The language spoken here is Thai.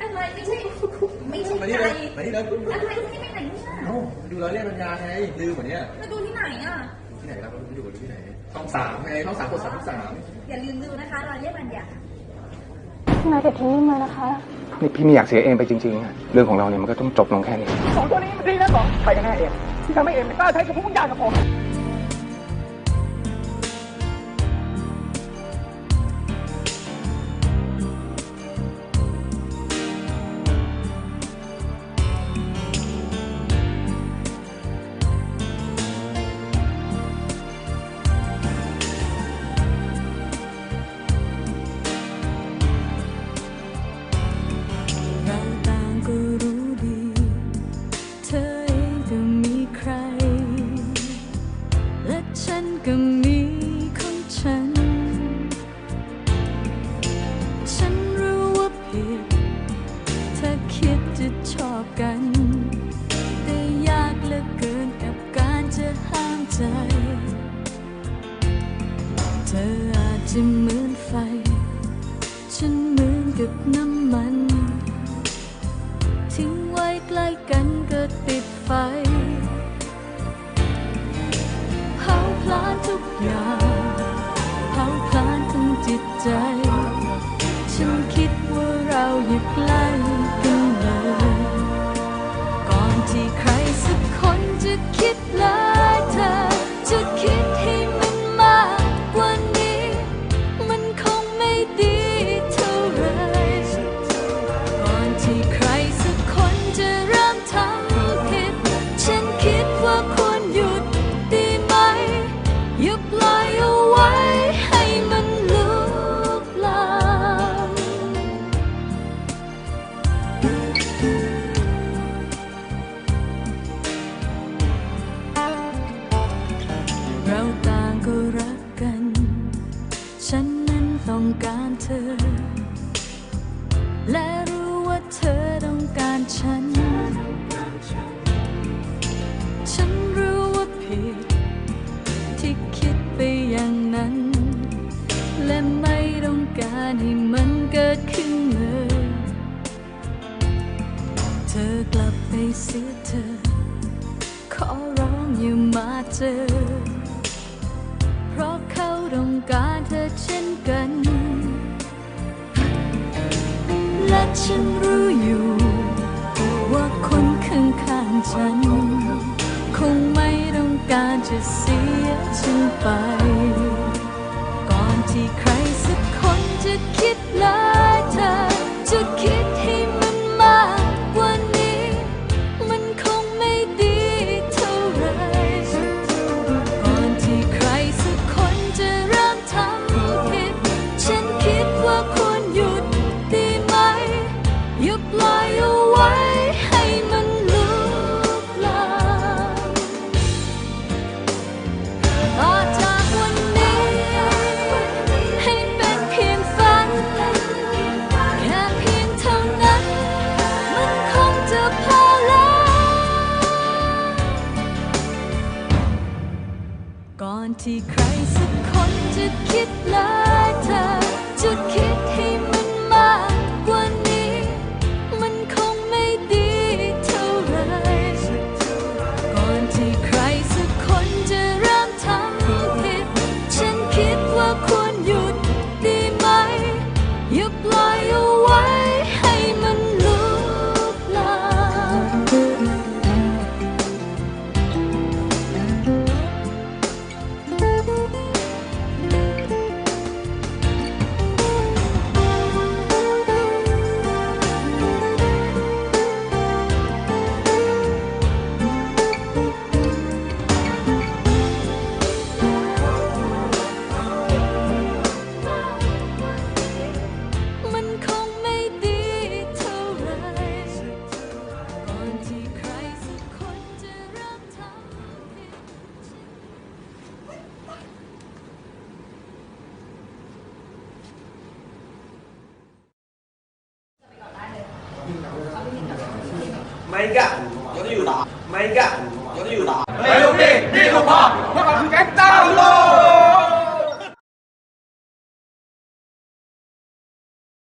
อะไรไม่ใช่ไม่ใช่มานี่ไก่เลยมานี่เลยอะไรที่ไปไหนเนี่ยเอ้าดูรายเรียกปัญญาไงลืมเหมือนเนี้ยมาดูที่ไหนอะ ที่ไหนครับดูดูที่ไหนช่องสามไงช่องสามกดสามสามอย่าลืมดูนะคะรอยเรียกบัญญัตินายเก็บทิ้งนี่มานะคะ นี่พี่ไม่อยากเสียเองไปจริงๆอะเรื่องของเราเนี่ยมันก็ต้องจบลงแค่นี้ สองตัวนี้มันดีนะบอกไปกันแน่เองที่ทำให้เองไม่กล้าใช้กับพวกมึงยากกับผม ใจ เธออาจจะเหมือนไฟ ฉันเหมือนกับน้ำมัน ทิ้งไว้ใกล้กันก็ติดไฟเผาพลานทุกอย่างเผาพลานทั้งจิตใจ อ และรู้ว่าเธอต้องการฉัน ฉันรู้ว่าผิด ที่คิดไปอย่างนั้น และไม่ต้องการให้มันเกิดขึ้นเลย เธอกลับไปเสียเธอ ขอร้องอย่ามาเจอ ฉันรู้อยู่ ว่าคนข้างข้างๆฉัน คงไม่ต้องการจะเสียฉันไป ก่อนที่ใคร อย่าปล่อยเอาไว้ให้มันลุกลามต่อจากวันนี้ ให้เป็นเพียงฝัน แค่เพียงเท่านั้น มันคงจะพอแล้ว ก่อนที่ใครสักคนจะคิดเลยเธอจะคิดให้ Jadi, yuk, lalu 斗